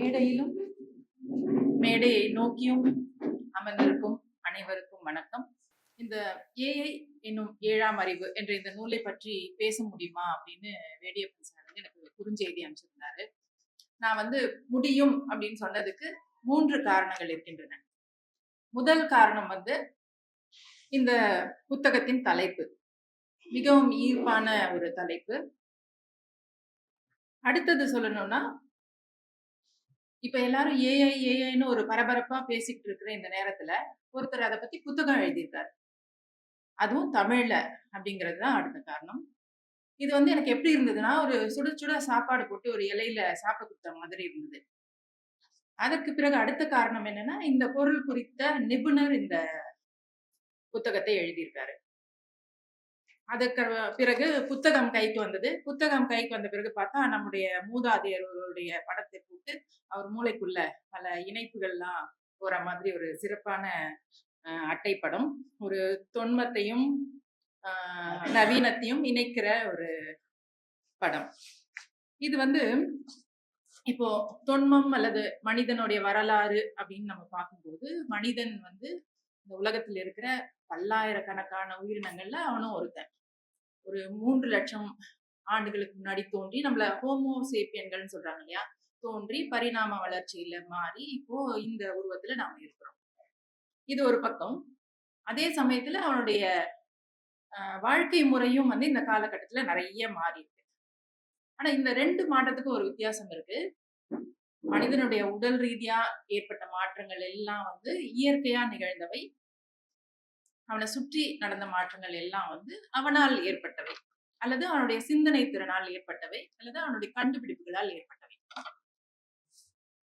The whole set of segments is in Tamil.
மேடையிலும் மேடையை நோக்கியும் அமர்ந்திருக்கும் அனைவருக்கும் வணக்கம். இந்த ஏஐ என்னும் ஏழாம் அறிவு என்ற இந்த நூலை பற்றி பேச முடியுமா அப்படின்னு வேடியப்பன் சார் வந்து எனக்கு குறுஞ்செய்தி அமைச்சிருந்தாரு நான் வந்து முடியும் அப்படின்னு சொன்னதுக்கு மூன்று காரணங்கள் இருக்கின்றன. முதல் காரணம் வந்து இந்த புத்தகத்தின் தலைப்பு. மிகவும் ஈர்ப்பான ஒரு தலைப்பு. அடுத்தது சொல்லணும்னா இப்ப எல்லாரும் ஏஐ ஏஐன்னு ஒரு பரபரப்பா பேசிக்கிட்டு இருக்கிற இந்த நேரத்துல ஒருத்தர் அதை பத்தி புத்தகம் எழுதியிருக்காரு. அதுவும் தமிழ்ல அப்படிங்கிறது தான் அடுத்த காரணம். இது வந்து எனக்கு எப்படி இருந்ததுன்னா ஒரு சுட சுட சாப்பாடு போட்டு ஒரு இலையில சாப்பிட கொடுத்த மாதிரி இருந்தது. அதற்கு பிறகு அடுத்த காரணம் என்னன்னா இந்த பொருள் குறித்த நிபுணர் இந்த புத்தகத்தை எழுதியிருக்காரு. அதற்கு பிறகு புத்தகம் கைக்கு வந்தது. புத்தகம் கைக்கு வந்த பிறகு பார்த்தா நம்முடைய மூதாதையர்களுடைய படத்தை போட்டு அவர் மூளைக்குள்ள பல இணைப்புகள்லாம் போற மாதிரி ஒரு சிறப்பான அஹ், அட்டைப்படம். ஒரு தொன்மத்தையும் ஆஹ், நவீனத்தையும் இணைக்கிற ஒரு படம். இது வந்து இப்போ தொன்மம் அல்லது மனிதனுடைய வரலாறு அப்படின்னு நம்ம பார்க்கும்போது மனிதன் வந்து இந்த உலகத்தில் இருக்கிற பல்லாயிரக்கணக்கான உயிரினங்கள்ல அவனும் ஒருத்தன். ஒரு மூன்று லட்சம் ஆண்டுகளுக்கு முன்னாடி தோன்றி நம்மள ஹோமோ சேப்பியன்கள்னு சொல்றாங்க இல்லையா? தோன்றி பரிணாம வளர்ச்சியில மாறி இப்போ இந்த உருவத்துல நாம இருக்கிறோம். இது ஒரு பக்கம். அதே சமயத்துல அவனுடைய வாழ்க்கை முறையும் வந்து இந்த காலகட்டத்துல நிறைய மாறி இருக்கு ஆனா இந்த ரெண்டு மாற்றத்துக்கும் ஒரு வித்தியாசம் இருக்கு. மனிதனுடைய உடல் ரீதியா ஏற்பட்ட மாற்றங்கள் எல்லாம் வந்து இயற்கையா நிகழ்ந்தவை. அவனை சுற்றி நடந்த மாற்றங்கள் எல்லாம் வந்து அவனால் ஏற்பட்டவை. அல்லது அவனுடைய சிந்தனை திறனால் ஏற்பட்டவை. அல்லது அவனுடைய கண்டுபிடிப்புகளால் ஏற்பட்டவை.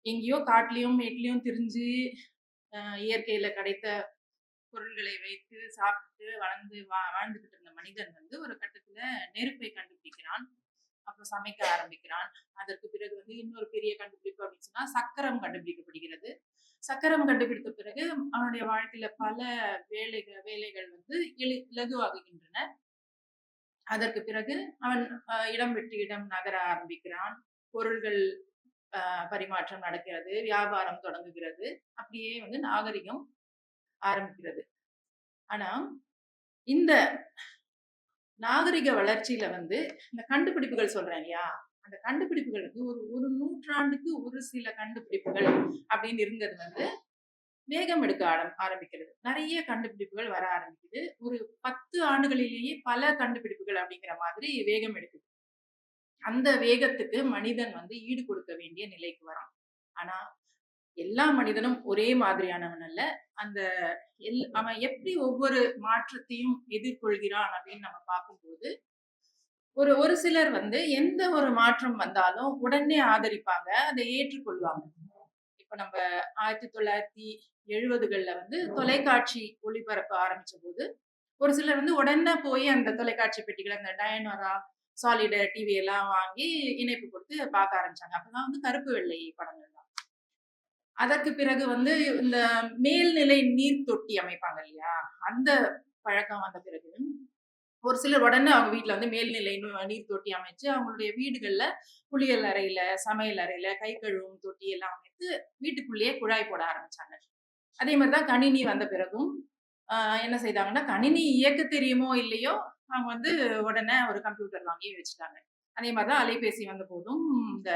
எங்கேயோ காட்டிலையும் மேட்லையும் திரிஞ்சு இயற்கையில கிடைத்த பொருள்களை வைத்து சாப்பிட்டு வளர்ந்து வா வாழ்ந்துகிட்டு இருந்த மனிதன் வந்து ஒரு கட்டத்துல நெருப்பை கண்டுபிடிக்கிறான். அப்புறம் சமைக்க ஆரம்பிக்கிறான். அதற்கு பிறகு வந்து இன்னொரு பெரிய கண்டுபிடிப்பு அப்படின்னு சொன்னா சக்கரம் கண்டுபிடிக்கப்படுகிறது. சக்கரம் கண்டுபிடித்த பிறகு அவனுடைய வாழ்க்கையில பல வேலைகள் வேலைகள் வந்து இலு இலகுவாகுகின்றன. அதற்கு பிறகு அவன் இடம் விட்டு இடம் நகர ஆரம்பிக்கிறான். பொருள்கள் பரிமாற்றம் நடக்கிறது. வியாபாரம் தொடங்குகிறது. அப்படியே வந்து நாகரிகம் ஆரம்பிக்கிறது. ஆனா இந்த நாகரிக வளர்ச்சியில வந்து இந்த கண்டுபிடிப்புகள் சொல்றேன் இல்லையா? அந்த கண்டுபிடிப்புகள் வந்து ஒரு ஒரு நூற்றாண்டுக்கு ஒரு சில கண்டுபிடிப்புகள் அப்படின்னு இருந்தது வந்து வேகம் எடுக்க ஆரம் ஆரம்பிக்கிறது. நிறைய கண்டுபிடிப்புகள் வர ஆரம்பிக்குது. ஒரு பத்து ஆண்டுகளிலேயே பல கண்டுபிடிப்புகள் அப்படிங்கிற மாதிரி வேகம் எடுக்குது. அந்த வேகத்துக்கு மனிதன் வந்து ஈடு கொடுக்க வேண்டிய நிலைக்கு வரான். ஆனா எல்லா மனிதனும் ஒரே மாதிரியானவன் அல்ல. அந்த எல் அவன் எப்படி ஒவ்வொரு மாற்றத்தையும் எதிர்கொள்கிறான் அப்படின்னு நம்ம பார்க்கும்போது ஒரு ஒரு சிலர் வந்து எந்த ஒரு மாற்றம் வந்தாலும் உடனே ஆதரிப்பாங்க அதை ஏற்றுக்கொள்வாங்க. இப்ப நம்ம ஆயிரத்தி தொள்ளாயிரத்தி எழுபதுகள்ல வந்து தொலைக்காட்சி ஒளிபரப்ப ஆரம்பிச்ச போது ஒரு சிலர் வந்து உடனே போய் அந்த தொலைக்காட்சி பெட்டிகளை அந்த டயனோரா சாலிடர் டிவி எல்லாம் வாங்கி இணைப்பு கொடுத்து பார்க்க ஆரம்பிச்சாங்க. அப்பதான் வந்து கருப்பு வெள்ளை படங்கள் அதற்கு பிறகு வந்து இந்த மேல்நிலை நீர் தொட்டி அமைப்பாங்க இல்லையா? அந்த பழக்கம் வந்த பிறகு ஒரு சிலர் உடனே அவங்க வீட்டில் வந்து மேல்நிலை நீர் தொட்டி அமைச்சு அவங்களுடைய வீடுகளில் குளியல் அறையில சமையல் அறையில கை கழுவும் தொட்டி எல்லாம் அமைத்து வீட்டுக்குள்ளேயே குழாய் போட ஆரம்பிச்சாங்க. அதே மாதிரி தான் கணினி வந்த பிறகும் என்ன செய்தாங்கன்னா கணினி இயக்க தெரியுமோ இல்லையோ அவங்க வந்து உடனே ஒரு கம்ப்யூட்டர் வாங்கி வச்சுட்டாங்க. அதே மாதிரி தான் அலைபேசி வந்த போதும் இந்த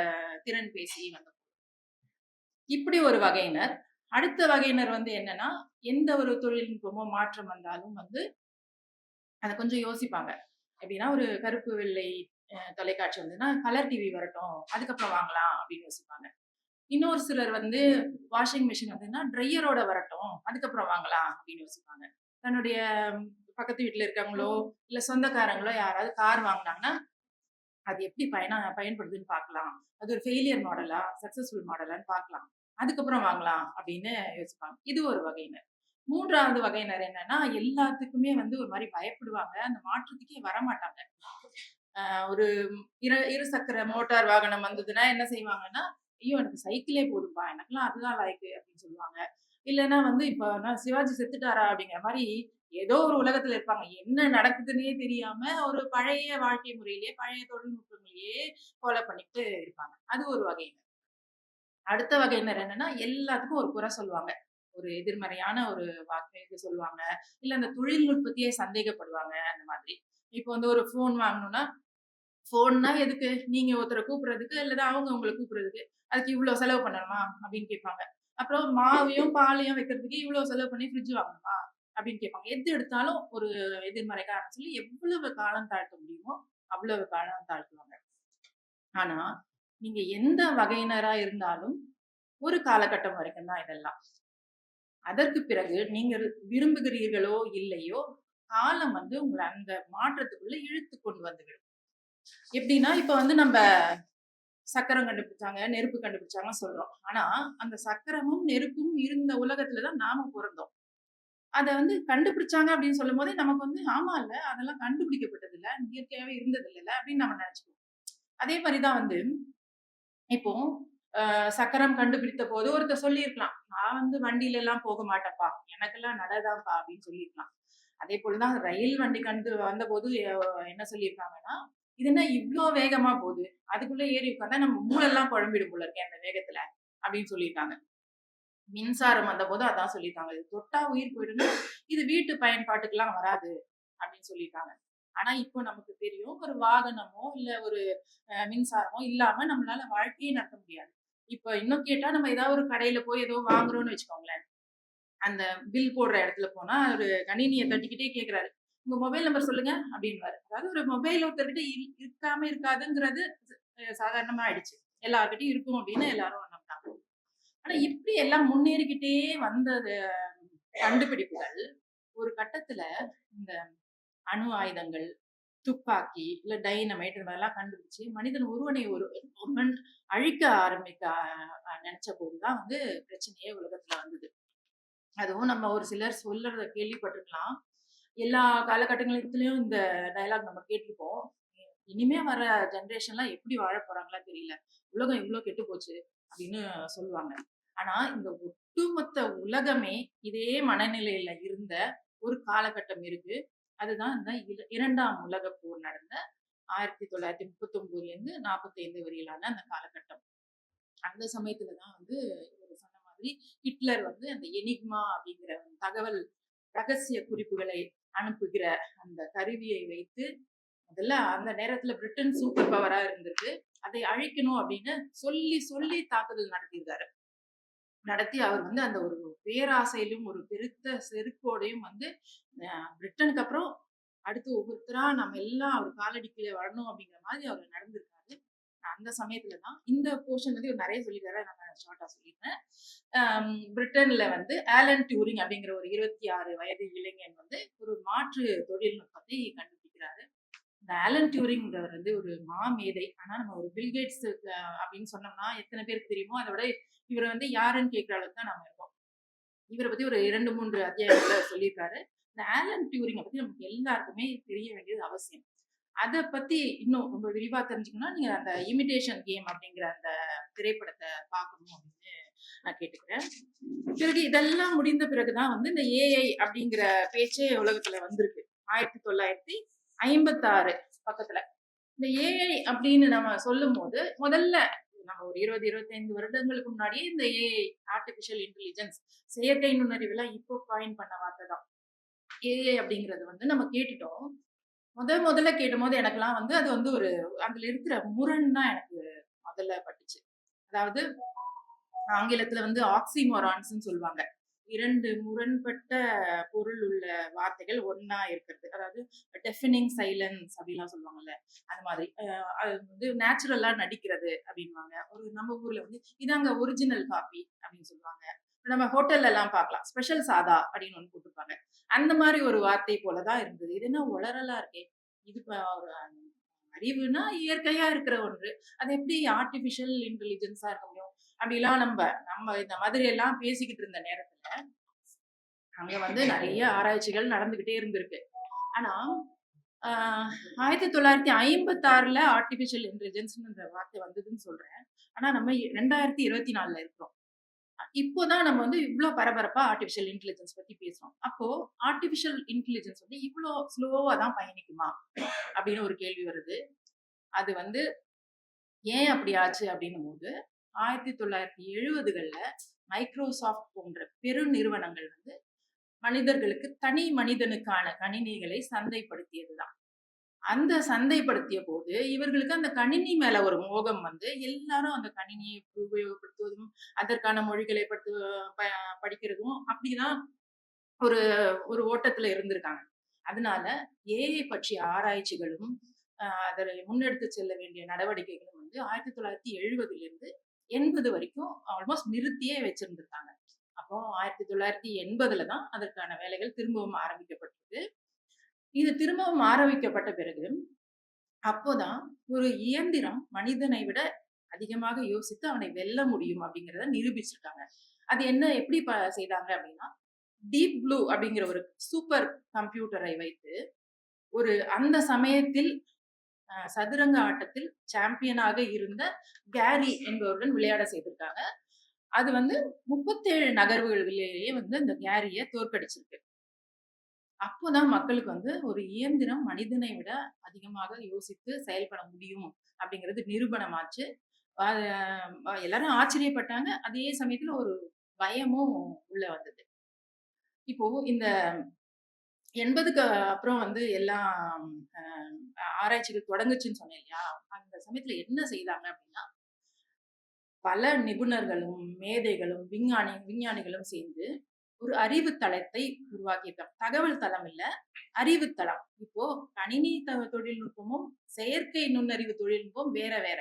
திறன் பேசி வந்த இப்படி ஒரு வகையினர். அடுத்த வகையினர் வந்து என்னன்னா எந்த ஒரு தொழில்நுட்பமோ மாற்றம் வந்தாலும் வந்து அதை கொஞ்சம் யோசிப்பாங்க. எப்படின்னா ஒரு கருப்பு வெள்ளை தொலைக்காட்சி வந்துன்னா கலர் டிவி வரட்டும் அதுக்கப்புறம் வாங்கலாம் அப்படின்னு யோசிப்பாங்க. இன்னொரு சிலர் வந்து வாஷிங் மிஷின் வந்துன்னா ட்ரையரோட வரட்டும் அதுக்கப்புறம் வாங்கலாம் அப்படின்னு யோசிப்பாங்க. தன்னுடைய பக்கத்து வீட்டில் இருக்கவங்களோ இல்லை சொந்தக்காரங்களோ யாராவது கார் வாங்கினாங்கன்னா அது எப்படி பயனா பயன்படுதுன்னு பார்க்கலாம். அது ஒரு ஃபெயிலியர் மாடலா சக்சஸ்ஃபுல் மாடலான்னு பார்க்கலாம். அதுக்கப்புறம் வாங்கலாம் அப்படின்னு யோசிப்பாங்க. இது ஒரு வகையினர். மூன்றாவது வகையினர் என்னன்னா எல்லாத்துக்குமே வந்து ஒரு மாதிரி பயப்படுவாங்க. அந்த மாற்றத்துக்கே வரமாட்டாங்க. ஒரு இரு இருசக்கர மோட்டார் வாகனம் வந்ததுன்னா என்ன செய்வாங்கன்னா ஐயோ எனக்கு சைக்கிளே போதும்பா எனக்குலாம் அதுதான் லாய்க்கு அப்படின்னு சொல்லுவாங்க. இல்லைன்னா வந்து இப்போ நான் சிவாஜி செத்துட்டாரா? அப்படிங்கிற மாதிரி ஏதோ ஒரு உலகத்துல இருப்பாங்க. என்ன நடக்குதுன்னே தெரியாம ஒரு பழைய வாழ்க்கை முறையிலேயே பழைய தொழில்நுட்பங்களையே ஃபாலோ பண்ணிட்டு இருப்பாங்க. அது ஒரு வகையினர். அடுத்த வகையினர் என்னன்னா எல்லாத்துக்கும் ஒரு குறை சொல்லுவாங்க. ஒரு எதிர்மறையான ஒரு வாக்கு இது சொல்லுவாங்க. இல்ல அந்த தொழில்நுட்பத்தையே சந்தேகப்படுவாங்க அந்த மாதிரி. இப்போ வந்து ஒரு ஃபோன் வாங்கணும்னா ஃபோன்னா எதுக்கு? நீங்க ஒருத்தரை கூப்பிடுறதுக்கு அல்லது அவங்க உங்களை கூப்பிடுறதுக்கு. அதுக்கு இவ்வளவு செலவு பண்ணணுமா? அப்படின்னு கேட்பாங்க. அப்புறம் மாவையும் பாலையும் வைக்கிறதுக்கு இவ்வளவு செலவு பண்ணி ஃப்ரிட்ஜ் வாங்கணுமா? அப்படின்னு கேட்பாங்க. எது எடுத்தாலும் ஒரு எதிர்மறை காரணம் சொல்லி எவ்வளவு காலம் தாழ்த்த முடியுமோ அவ்வளவு காலம் தாழ்த்துவாங்க. ஆனா நீங்க எந்த வகையினரா இருந்தாலும் ஒரு காலகட்டம் வரைக்கும் தான் இதெல்லாம். அதற்கு பிறகு நீங்க விரும்புகிறீர்களோ இல்லையோ காலம் வந்து உங்களை அந்த மாற்றத்துக்குள்ள இழுத்து கொண்டு வந்துவிடும். எப்படின்னா இப்ப வந்து நம்ம சக்கரம் கண்டுபிடிச்சாங்க நெருப்பு கண்டுபிடிச்சாங்க சொல்றோம். ஆனா அந்த சக்கரமும் நெருப்பும் இருந்த உலகத்துலதான் நாம பிறந்தோம். அதை வந்து கண்டுபிடிச்சாங்க அப்படின்னு சொல்லும் போதே நமக்கு வந்து ஆமா இல்ல அதெல்லாம் கண்டுபிடிக்கப்பட்டது இல்ல இயற்கையாவே இருந்தது இல்ல அப்படின்னு நம்ம நினைச்சுக்கோம் அதே மாதிரிதான் வந்து இப்போ ஆஹ் சக்கரம் கண்டுபிடித்த போது ஒருத்தர் சொல்லியிருக்கலாம் நான் வந்து வண்டியில எல்லாம் போக மாட்டேன்ப்பா எனக்கெல்லாம் நடதான்ப்பா அப்படின்னு சொல்லியிருக்கலாம். அதே போலதான் ரயில் வண்டி கண்டு வந்த போது என்ன சொல்லியிருக்காங்கன்னா இது என்ன இவ்வளோ வேகமா போகுது? அதுக்குள்ள ஏறி உட்காந்தா நம்ம மூளெல்லாம் குழம்பிடும் போல இருக்கேன் அந்த வேகத்துல அப்படின்னு சொல்லியிருக்காங்க. மின்சாரம் வந்த போது அதான் சொல்லியிருக்காங்க. இது தொட்டா உயிர் போயிடுன்னு இது வீட்டு பயன்பாட்டுக்கெல்லாம் வராது அப்படின்னு சொல்லியிருக்காங்க. ஆனா இப்போ நமக்கு தெரியும் ஒரு வாகனமோ இல்ல ஒரு மின்சாரமோ இல்லாம நம்மளால வாழ்க்கையே நடத்த முடியாது. இப்ப இன்னும் கேட்டா நம்ம ஏதாவது ஒரு கடையில போய் ஏதோ வாங்குறோம்னு வச்சுக்கோங்களேன். அந்த பில் போடுற இடத்துல போனா ஒரு கணினியை தட்டிக்கிட்டே கேக்குறாரு. உங்க மொபைல் நம்பர் சொல்லுங்க அப்படின்வாரு அதாவது ஒரு மொபைல் ஒருத்தர்கிட்ட இருக்காம இருக்காதுங்கிறது சாதாரணமா ஆயிடுச்சு. எல்லார்கிட்டையும் இருக்கும் அப்படின்னு எல்லாரும் நம்பினாங்க ஆனா இப்படி எல்லாம் முன்னேறிக்கிட்டே வந்த கண்டுபிடிப்புகள் ஒரு கட்டத்துல இந்த அணு ஆயுதங்கள் துப்பாக்கி இல்ல டைனமைட் இந்த மாதிரிலாம் கண்டுபிடிச்சு மனிதன் ஒருவனை ஒரு ஒருவன் அழிக்க ஆரம்பிக்க நினைச்ச போதுதான் வந்து பிரச்சனையே உலகத்துல வந்தது. அதுவும் நம்ம ஒரு சிலர் சொல்றத கேள்விப்பட்டிருக்கலாம். எல்லா காலகட்டங்களிலும் இந்த டயலாக் நம்ம கேட்டிருப்போம். இனிமே வர ஜென்ரேஷன்லாம் எப்படி வாழ போறாங்களா தெரியல. உலகம் இவ்வளவு கெட்டு போச்சு அப்படின்னு சொல்லுவாங்க. ஆனா இந்த ஒட்டுமொத்த உலகமே இதே மனநிலையில இருந்த ஒரு காலகட்டம் இருக்கு. அதுதான் இந்த இரண்டாம் உலக போர் நடந்த ஆயிரத்தி தொள்ளாயிரத்தி முப்பத்தி ஒன்பதுல இருந்து நாற்பத்தி ஐந்து வரையிலான அந்த காலகட்டம். அந்த சமயத்துலதான் வந்து இவர் சொன்ன மாதிரி ஹிட்லர் வந்து அந்த எனிக்மா அப்படிங்கிற தகவல் ரகசிய குறிப்புகளை அனுப்புகிற அந்த கருவியை வைத்து முதல்ல அந்த நேரத்துல பிரிட்டன் சூப்பர் பவரா இருந்திருக்கு. அதை அழிக்கணும் அப்படின்னு சொல்லி சொல்லி தாக்குதல் நடத்தியிருக்காரு. நடத்தி அவர் வந்து அந்த ஒரு பேராசையிலும் ஒரு பெருத்த செருக்கோடையும் வந்து பிரிட்டனுக்கு அப்புறம் அடுத்து ஒவ்வொருத்தரா நம்ம எல்லாம் அவர் காலடி கீழே வரணும் அப்படிங்கிற மாதிரி அவர் நடந்திருக்காரு. அந்த சமயத்துல தான் இந்த போர்ஷன் வந்து இவர் நிறைய சொல்லியிருக்காரு. நான் ஷார்ட்டா சொல்லியிருந்தேன் பிரிட்டன்ல வந்து ஆலன் டியூரிங் அப்படிங்கிற ஒரு இருபத்தி ஆறு வயது இளைஞன் வந்து ஒரு மாற்று தொழில்நுட்பத்தை கண்டுபிடிக்கிறாரு. இந்த ஆலன் டியூரிங்கிறவர் வந்து ஒரு மாமேதை. ஆனா நம்ம ஒரு பில்கேட்ஸ் அப்படின்னு சொன்னோம்னா எத்தனை பேருக்கு தெரியுமோ அதை விட இவரை வந்து யாருன்னு கேட்குற அளவுக்கு தான் நம்ம இருக்கோம். இவரை பத்தி ஒரு இரண்டு மூன்று அத்தியாயத்தில் சொல்லியிருக்காரு. இந்த ஆலன் டியூரிங்கை பத்தி நமக்கு எல்லாருக்குமே தெரிய வேண்டியது அவசியம். அதை பத்தி இன்னும் ரொம்ப விரிவா தெரிஞ்சுக்கணும்னா நீங்க அந்த இமிடேஷன் கேம் அப்படிங்கிற அந்த திரைப்படத்தை பார்க்கணும் அப்படின்னு நான் கேட்டுக்கிறேன். பிறகு இதெல்லாம் முடிந்த பிறகுதான் வந்து இந்த ஏஐ அப்படிங்கிற பேச்சே உலகத்துல வந்திருக்கு. ஆயிரத்தி தொள்ளாயிரத்தி ஐம்பத்தாறு பக்கத்துல. இந்த ஏஐ அப்படின்னு நம்ம சொல்லும் போது முதல்ல நம்ம ஒரு இருபது இருபத்தைந்து வருடங்களுக்கு முன்னாடியே இந்த ஏஐ ஆர்டிபிஷியல் இன்டெலிஜென்ஸ் செயற்கை நுண்ணறிவுலாம் இப்போ காயின் பண்ண வார்த்தை தான் ஏஏ அப்படிங்கறது வந்து நம்ம கேட்டுட்டோம். முத முதல்ல கேட்டும் போது எனக்கெல்லாம் வந்து அது வந்து ஒரு அதுல இருக்கிற முரண் தான் எனக்கு முதல்ல பட்டுச்சு. அதாவது ஆங்கிலத்துல வந்து ஆக்சிமொரான்ஸ் சொல்லுவாங்க. இரண்டு முரண்பட்ட பொருள் உள்ள வார்த்தைகள் ஒன்னா இருக்கிறது. அதாவது டெஃபினிங் சைலன்ஸ் அப்படின்லாம் சொல்லுவாங்கல்ல அந்த மாதிரி. அது வந்து நேச்சுரலா நடிக்கிறது அப்படின்வாங்க ஒரு நம்ம ஊர்ல வந்து இதாங்க ஒரிஜினல் காப்பி அப்படின்னு சொல்லுவாங்க. நம்ம ஹோட்டல்ல எல்லாம் பார்க்கலாம் ஸ்பெஷல் சாதா அப்படின்னு ஒன்று போட்டிருப்பாங்க. அந்த மாதிரி ஒரு வார்த்தை போலதான் இருந்தது. இது என்ன உளறலா இருக்கே? இது ஒரு அறிவுனா இயற்கையா இருக்கிற ஒன்று. அது எப்படி ஆர்டிபிஷியல் இன்டெலிஜென்ஸா இருக்க முடியும்? அப்படிலாம் நம்ம நம்ம இந்த மாதிரி எல்லாம் பேசிக்கிட்டு இருந்த நேரத்துல அங்க வந்து நிறைய ஆராய்ச்சிகள் நடந்துகிட்டே இருந்திருக்கு. ஆனா ஆயிரத்தி தொள்ளாயிரத்தி ஐம்பத்தி ஆறுல ஆர்டிபிஷியல் இன்டெலிஜென்ஸ்ன்ற வார்த்தை வந்ததுன்னு சொல்றேன். ஆனா நம்ம ரெண்டாயிரத்தி இருபத்தி நாலுல இருக்கிறோம். இப்போதான் நம்ம வந்து இவ்வளோ பரபரப்பா ஆர்டிபிஷியல் இன்டெலிஜென்ஸ் பத்தி பேசுறோம். அப்போ ஆர்டிபிஷியல் இன்டெலிஜென்ஸ் வந்து இவ்வளோ ஸ்லோவா தான் பயணிக்குமா? அப்படின்னு ஒரு கேள்வி வருது. அது வந்து ஏன் அப்படி ஆச்சு அப்படின்னும் போது ஆயிரத்தி தொள்ளாயிரத்தி எழுபதுகள்ல மைக்ரோசாஃப்ட் போன்ற பெரு நிறுவனங்கள் வந்து மனிதர்களுக்கு தனி மனிதனுக்கான கணினிகளை சந்தைப்படுத்தியது தான் அந்த சந்தைப்படுத்திய போது இவர்களுக்கு அந்த கணினி மேல ஒரு மோகம் வந்து எல்லாரும் அந்த கணினியை உபயோகப்படுத்துவதும் அதற்கான மொழிகளை படுத்து ப- படிக்கிறதும் அப்படிதான் ஒரு ஒரு ஓட்டத்துல இருந்திருக்காங்க. அதனால ஏஐ பற்றிய ஆராய்ச்சிகளும் ஆஹ் அதை முன்னெடுத்து செல்ல வேண்டிய நடவடிக்கைகளும் வந்து ஆயிரத்தி தொள்ளாயிரத்தி எழுபதுல இருந்து எண்பது வரைக்கும் ஆல்மோஸ்ட் நிறுத்தியே வச்சிருந்திருக்காங்க. அப்போ ஆயிரத்தி தொள்ளாயிரத்தி எண்பதுல தான் அதற்கான வேலைகள் திரும்பவும் ஆரம்பிக்கப்பட்டது இது திரும்பவும் ஆரம்பிக்கப்பட்ட பிறகு அப்போதான் ஒரு இயந்திரம் மனிதனை விட அதிகமாக யோசித்து அவனை வெல்ல முடியும் அப்படிங்கிறத நிரூபிச்சிருக்காங்க. அது என்ன எப்படி செய்தாங்க அப்படின்னா டீப் ப்ளூ அப்படிங்கிற ஒரு சூப்பர் கம்ப்யூட்டரை வைத்து ஒரு அந்த சமயத்தில் சதுரங்க ஆட்டத்தில் சாம்பியனாக இருந்த கேரி என்பவருடன் விளையாட செய்திருக்காங்க. அது வந்து முப்பத்தேழு நகர்வுகளிலேயே வந்து அந்த கேரியை தோற்கடிச்சிருக்கு. அப்போதான் மக்களுக்கு வந்து ஒரு இயந்திரம் மனிதனை விட அதிகமாக யோசித்து செயல்பட முடியும் அப்படிங்கிறது நிரூபணமாச்சு. எல்லாரும் ஆச்சரியப்பட்டாங்க. அதே சமயத்துல ஒரு பயமும் உள்ள வந்தது. இப்போ இந்த எண்பதுக்கு அப்புறம் வந்து எல்லாம் அஹ், ஆராய்ச்சிகள் தொடங்குச்சுன்னு சொன்னேன் இல்லையா? அந்த சமயத்துல என்ன செய்தாங்க அப்படின்னா பல நிபுணர்களும் மேதைகளும் விஞ்ஞானி விஞ்ஞானிகளும் சேர்ந்து ஒரு அறிவு தளத்தை உருவாக்கியிருக்காங்க. தகவல் தளம் இல்ல அறிவு தளம். இப்போ கணினி தொழில்நுட்பமும் செயற்கை நுண்ணறிவு தொழில்நுட்பம் வேற வேற.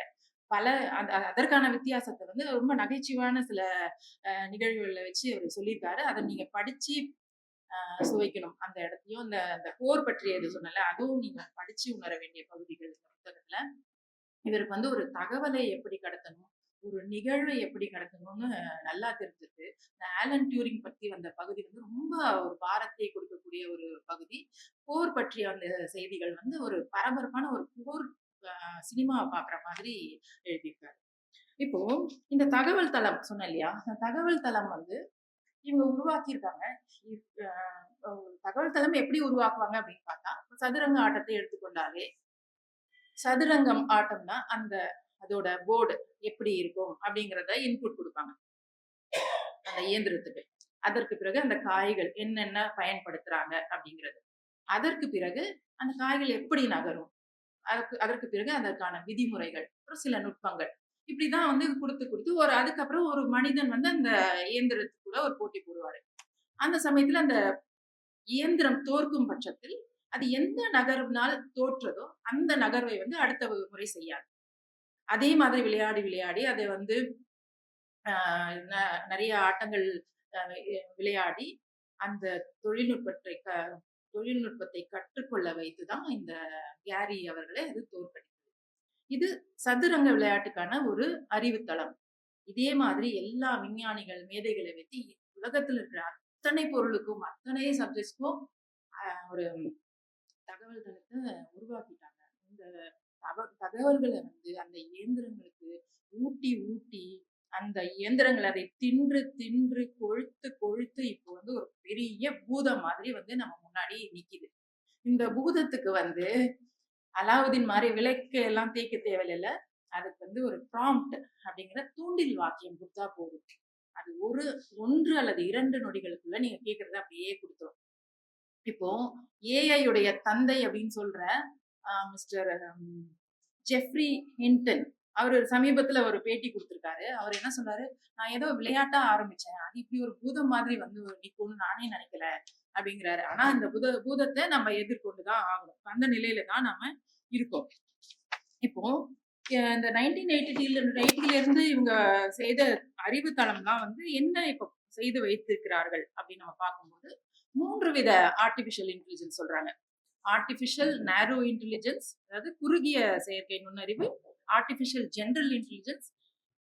பல அதற்கான வித்தியாசத்தை வந்து ரொம்ப நகைச்சுவான சில அஹ், நிகழ்வுகளை வச்சு அவர் சொல்லியிருக்காரு. அதை நீங்க படிச்சு சுவைக்கணும். அந்த இடத்தையும் இந்த அந்த போர் பற்றியது சொன்னல அதுவும் நீங்க படிச்சு உணர வேண்டிய பகுதிகள் இந்த புத்தகத்துல. இவருக்கு வந்து ஒரு தகவலை எப்படி கடத்தணும்? ஒரு நிகழ்வு எப்படி கடத்தணும்னு நல்லா தெரிஞ்சிருக்கு. இந்த ஆலன் டியூரிங் பற்றி வந்த பகுதி வந்து ரொம்ப ஒரு பாரத்தை கொடுக்கக்கூடிய ஒரு பகுதி. போர் பற்றிய அந்த செய்திகள் வந்து ஒரு பரபரப்பான ஒரு போர் சினிமாவை பார்க்குற மாதிரி எழுதியிருக்காரு. இப்போ இந்த தகவல் தளம் சொன்னேன் இல்லையா? அந்த தகவல் தளம் வந்து இவங்க உருவாக்கியிருக்காங்க. இப்- தகவல் தளம் எப்படி உருவாக்குவாங்க அப்படின்னு பார்த்தா சதுரங்க ஆட்டத்தை எடுத்துக்கொண்டாலே சதுரங்கம் ஆட்டம்னா அந்த அதோட போர்டு எப்படி இருக்கும் அப்படிங்கிறத இன்புட் கொடுப்பாங்க. அந்த இயந்திரத்துக்கு. அதற்கு பிறகு அந்த காய்கள் என்னென்ன பயன்படுத்துறாங்க அப்படிங்கிறது. அதற்கு பிறகு அந்த காய்கள் எப்படி நகரும்? அதற்கு அதற்கு பிறகு அதற்கான விதிமுறைகள். அப்புறம் சில நுட்பங்கள். இப்படிதான் வந்து கொடுத்து கொடுத்து ஒரு அதுக்கப்புறம் ஒரு மனிதன் வந்து அந்த இயந்திரத்துக்கு கூட ஒரு போட்டி போடுவாரு. அந்த சமயத்துல அந்த இயந்திரம் தோற்கும் பட்சத்தில் அது எந்த நகர்வினால் தோற்றதோ அந்த நகர்வை வந்து அடுத்த முறை செய்யாது. அதே மாதிரி விளையாடி விளையாடி அதை வந்து ந- நிறைய ஆட்டங்கள் விளையாடி அந்த தொழில்நுட்பத்தை க தொழில்நுட்பத்தை கற்றுக்கொள்ள வைத்து தான் இந்த கேரி அவர்களை அது தோற்கடித்தது. இது சதுரங்க விளையாட்டுக்கான ஒரு அறிவுத்தளம். இதே மாதிரி எல்லா விஞ்ஞானிகள் மேதைகளை வச்சு உலகத்தில் இருக்கிற அத்தனை பொருளுக்கும் அத்தனை சப்ஜெக்ட்ஸ்க்கும் ஒரு தகவல்களுக்கு உருவாக்கிட்டாங்க. இந்த தக- தகவல்களை வந்து அந்த இயந்திரங்களுக்கு ஊட்டி ஊட்டி அந்த இயந்திரங்கள் அதை தின்று தின்று கொழுத்து கொழுத்து இப்போ வந்து ஒரு பெரிய பூதம் மாதிரி வந்து நம்ம முன்னாடி நிக்குது. இந்த பூதத்துக்கு வந்து அலாவுதீன் மாதிரி விளக்கு எல்லாம் தேய்க்க தேவையில்ல. அதுக்கு வந்து ஒரு ப்ராம்ப்ட் அப்படிங்கிற தூண்டில் வாக்கியம் கொடுத்தா போதும். அது ஒரு ஒன்று அல்லது இரண்டு நொடிகளுக்குள்ள நீங்க கேட்கறத அப்படியே கொடுத்துரும். இப்போ ஏஐ உடைய தந்தை அப்படின்னு சொல்ற மிஸ்டர் ஜெஃப்ரி ஹின்டன். அவர் சமீபத்துல ஒரு பேட்டி கொடுத்துருக்காரு. அவர் என்ன சொன்னாரு? நான் ஏதோ விளையாட்டா ஆரம்பிச்சேன். அது இப்படி ஒரு பூதம் மாதிரி வந்து நிற்கும்னு நானே நினைக்கல அப்படிங்கிறாரு. ஆனா இந்த பூத பூதத்தை நம்ம எதிர்கொண்டுதான் ஆகணும். அந்த நிலையில தான் நாம இருக்கோம். இப்போ இந்த நைன்டீன் எயிட்டில எயிட்டில இருந்து இவங்க செய்த அறிவு தளம்லாம் வந்து என்ன இப்போ செய்து வைத்திருக்கிறார்கள் அப்படின்னு நம்ம பார்க்கும்போது மூன்று வித ஆர்டிபிஷியல் இன்டெலிஜென்ஸ் சொல்றாங்க. ஆர்டிஃபிஷியல் நேரோ இன்டெலிஜென்ஸ் அதாவது குறுகிய செயற்கை நுண்ணறிவு ஆர்டிஃபிஷியல் ஜென்ரல் இன்டெலிஜென்ஸ்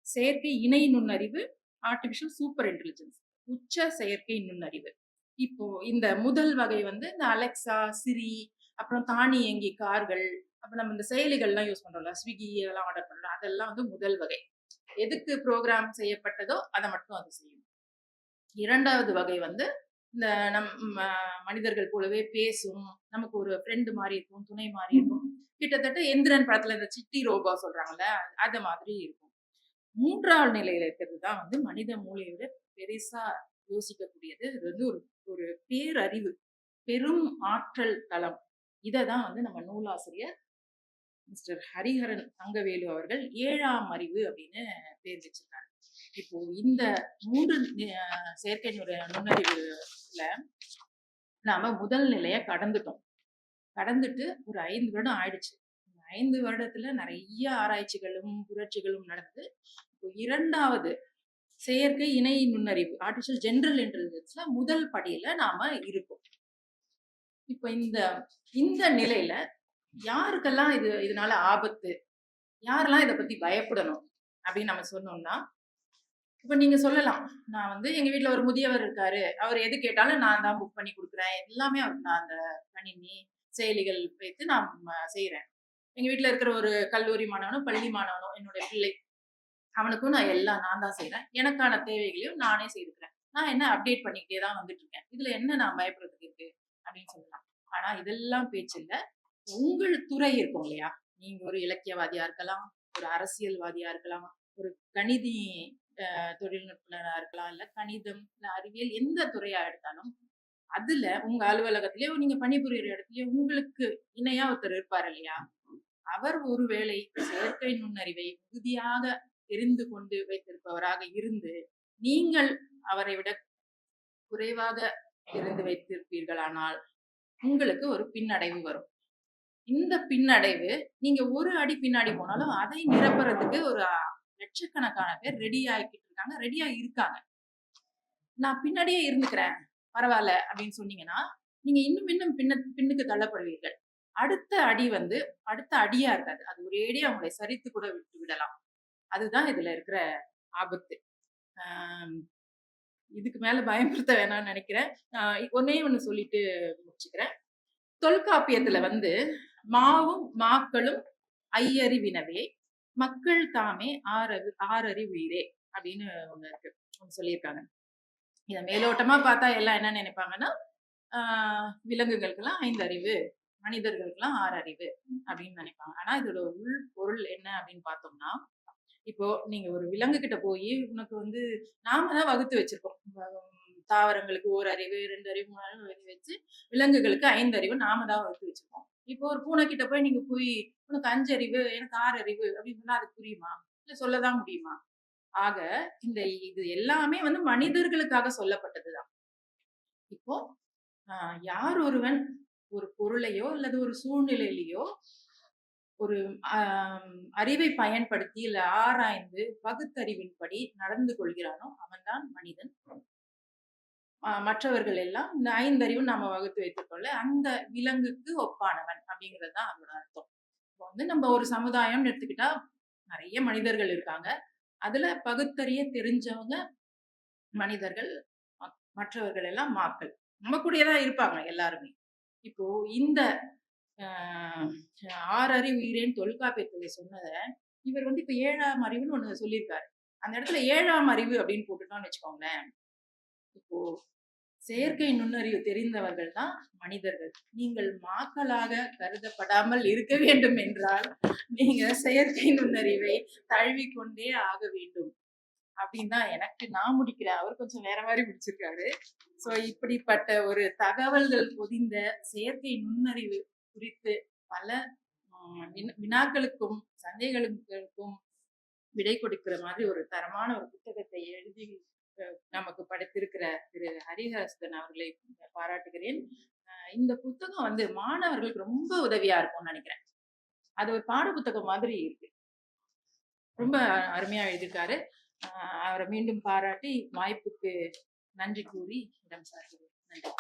செயற்கை இணை நுண்ணறிவு ஆர்டிஃபிஷியல் சூப்பர் இன்டெலிஜென்ஸ் உச்ச செயற்கை நுண்ணறிவு. இப்போ இந்த முதல் வகை வந்து இந்த அலெக்சா சிரி அப்புறம் தானியங்கி கார்கள் அப்போ நம்ம இந்த செயலிகள்லாம் யூஸ் பண்ணுறோம்ல ஸ்விக்கி இதெல்லாம் ஆர்டர் பண்ணுறோம் அதெல்லாம் வந்து முதல் வகை. எதுக்கு ப்ரோக்ராம் செய்யப்பட்டதோ அதை மட்டும் அது செய்யும். இரண்டாவது வகை வந்து இந்த நம் மனிதர்கள் போலவே பேசும் நமக்கு ஒரு ஃப்ரெண்டு மாதிரி இருக்கும் துணை மாதிரி இருக்கும். கிட்டத்தட்ட எந்திரன் படத்துல இந்த சிட்டி ரோபோ சொல்றாங்கல்ல அது மாதிரி இருக்கும். மூன்றாவது நிலையில இருக்கிறது தான் வந்து மனித மூளையோட பெருசா யோசிக்கக்கூடியது. அது வந்து ஒரு ஒரு பேரறிவு பெரும் ஆற்றல் தளம். இதை தான் வந்து நம்ம நூலாசிரியர் மிஸ்டர் ஹரிஹரன் தங்கவேலு அவர்கள் ஏழாம் அறிவு அப்படின்னு பேர் வச்சிருக்காங்க. இப்போ இந்த மூன்று அஹ், செயற்கை நுண்ணறிவுல நாம முதல் நிலைய கடந்துட்டோம். கடந்துட்டு ஒரு ஐந்து வருடம் ஆயிடுச்சு. ஐந்து வருடத்துல நிறைய ஆராய்ச்சிகளும் புரட்சிகளும் நடந்து இப்போ இரண்டாவது செயற்கை இணை நுண்ணறிவு ஆர்டிஃபிஷியல் ஜென்ரல் இன்டெலிஜென்ஸ்ல முதல் படியில நாம இருக்கோம். இப்போ இந்த இந்த நிலையில யாருக்கெல்லாம் இது இதனால ஆபத்து யாரெல்லாம் இதை பத்தி பயப்படணும் அப்படின்னு நம்ம சொன்னோம்னா இப்ப நீங்க சொல்லலாம். நான் வந்து எங்க வீட்டுல ஒரு முதியவர் இருக்காரு. அவர் எது கேட்டாலும் நான் தான் புக் பண்ணி கொடுக்குறேன். எல்லாமே அவருக்கு நான் அந்த கணினி செயலிகள் வைத்து நான் செய்யறேன் எங்க வீட்டுல இருக்கிற ஒரு கல்லூரி மாணவனோ பள்ளி மாணவனும் என்னுடைய பிள்ளை அவனுக்கும் நான் எல்லாம் நான் தான் செய்யறேன் எனக்கான தேவைகளையும் நானே செய்திருக்கிறேன் நான் என்ன அப்டேட் பண்ணிக்கிட்டே தான் வந்துட்டு இருக்கேன் இதுல என்ன நான் பயப்படுறதுக்கு இருக்கு? அப்படின்னு சொல்லலாம். ஆனா இதெல்லாம் பேச்சு இல்ல உங்கள் துறை இருக்கும் இல்லையா? நீங்க ஒரு இலக்கியவாதியா இருக்கலாம் ஒரு அரசியல்வாதியா இருக்கலாம் ஒரு கணிதி அஹ், இருக்கலாம் இல்ல கணிதம் இல்ல அறிவியல் எந்த துறையா எடுத்தாலும் அதுல உங்க அலுவலகத்திலயோ நீங்க பணிபுரியுற இடத்துலயோ உங்களுக்கு இணையா ஒருத்தர் இருப்பார் இல்லையா? அவர் ஒருவேளை செயற்கை நுண்ணறிவை உறுதியாக தெரிந்து கொண்டு வைத்திருப்பவராக இருந்து நீங்கள் அவரை விட குறைவாக இருந்து வைத்திருப்பீர்களானால் உங்களுக்கு ஒரு பின்னடைவு வரும். இந்த பின்னடைவு நீங்க ஒரு அடி பின்னாடி போனாலும் அதை நிரப்புறதுக்கு ஒரு லட்சக்கணக்கான பேர் ரெடி ஆகிக்கிட்டு இருக்காங்க ரெடியா இருக்காங்க. நான் பின்னாடியே இருந்துக்கிறேன் பரவாயில்ல அப்படின்னு சொன்னீங்கன்னா நீங்க இன்னும் இன்னும் பின்ன பின்னுக்கு தள்ளப்படுவீர்கள். அடுத்த அடி வந்து அடுத்த அடியா இருக்காது. அது ஒரு அடியா உங்களை சரித்து கூட விட்டு விடலாம். அதுதான் இதுல இருக்கிற ஆபத்து. இதுக்கு மேல பயமுறுத்த வேணாம்னு நினைக்கிறேன். ஆஹ் ஒன்னே ஒண்ணு சொல்லிட்டு முடிச்சுக்கிறேன். தொல்காப்பியத்துல வந்து மாவும் மாக்களும் ஐயறிவினவே மக்கள் தாமே ஆறறி ஆறறிவுயிரே அப்படின்னு ஒண்ணு இருக்கு. ஒண்ணு சொல்லியிருக்காங்க. இதை மேலோட்டமா பார்த்தா எல்லாம் என்ன நினைப்பாங்கன்னா விலங்குகளுக்கெல்லாம் ஐந்து அறிவு மனிதர்களுக்கெல்லாம் ஆறு அறிவு அப்படின்னு நினைப்பாங்க. ஆனா இதோட உள் பொருள் என்ன அப்படின்னு பார்த்தோம்னா இப்போ நீங்க ஒரு விலங்கு கிட்ட போய் உனக்கு வந்து நாம தான் வகுத்து வச்சிருக்கோம். தாவரங்களுக்கு ஒரு அறிவு ரெண்டு அறிவு மூணு அறிவு வகுத்து வச்சு விலங்குகளுக்கு ஐந்து அறிவு நாம தான் வகுத்து வச்சிருக்கோம். இப்போ ஒரு பூனை கிட்ட போய் நீங்க போய் உனக்கு அஞ்சு அறிவு எனக்கு ஆறு அறிவு அப்படின்னு சொன்னா அது புரியுமா? இல்ல சொல்லதான் முடியுமா? ஆக இந்த இது எல்லாமே வந்து மனிதர்களுக்காக சொல்லப்பட்டதுதான். இப்போ ஆஹ் யார் ஒருவன் ஒரு பொருளையோ அல்லது ஒரு சூழ்நிலையிலையோ ஒரு அறிவை பயன்படுத்தி இல்ல ஆராய்ந்து பகுத்தறிவின்படி நடந்து கொள்கிறானோ அவன்தான் மனிதன். மற்றவர்கள் எல்லாம் இந்த ஐந்தறிவும் நாம வகுத்து வைத்துக்கொள்ள அந்த விலங்குக்கு ஒப்பானவன் அப்படிங்கிறது தான் அதோட அர்த்தம். இப்போ வந்து நம்ம ஒரு சமுதாயம்னு எடுத்துக்கிட்டா நிறைய மனிதர்கள் இருக்காங்க. அதுல பகுத்தறிய தெரிஞ்சவங்க மனிதர்கள் மற்றவர்கள் எல்லாம் மாக்கள். நம்ம கூடயே தான் இருப்பாங்க எல்லாருமே. இப்போ இந்த ஆஹ் ஆறறிவு உயிரேன்னு தொல்காப்பியத்துல சொன்னதை இவர் வந்து இப்ப ஏழாம் அறிவுன்னு ஒண்ணு சொல்லியிருக்காரு. அந்த இடத்துல ஏழாம் அறிவு அப்படின்னு போட்டுட்டோம்னு வச்சுக்கோங்களேன். இப்போ செயற்கை நுண்ணறிவு தெரிந்தவர்கள் தான் மனிதர்கள். நீங்கள் மாக்களாக கருதப்படாமல் இருக்க வேண்டும் என்றால் நீங்க செயற்கை நுண்ணறிவை தழுவிக்கொண்டே ஆக வேண்டும். அப்படின்னு தான் எனக்கு நான் முடிக்கிறேன். அவர் கொஞ்சம் வேற மாதிரி முடிச்சிருக்காரு. சோ இப்படிப்பட்ட ஒரு தகவல்கள் பொதிந்த செயற்கை நுண்ணறிவு குறித்து பல வினா- வினாக்களுக்கும் சந்தேகங்களுக்கும் விடை கொடுக்கிற மாதிரி ஒரு தரமான ஒரு புத்தகத்தை எழுதி நமக்கு படைத்திருக்கிற திரு ஹரிஹரஸ்தன் அவர்களை பாராட்டுகிறேன். இந்த புத்தகம் வந்து மாணவர்களுக்கு ரொம்ப உதவியா இருக்கும்னு நினைக்கிறேன். அது ஒரு பாட புத்தகம் மாதிரி இருக்கு. ரொம்ப அருமையா எழுதியிருக்காரு. அவரை மீண்டும் பாராட்டி வாய்ப்புக்கு நன்றி கூறி இடம் சார்கிறேன். நன்றி.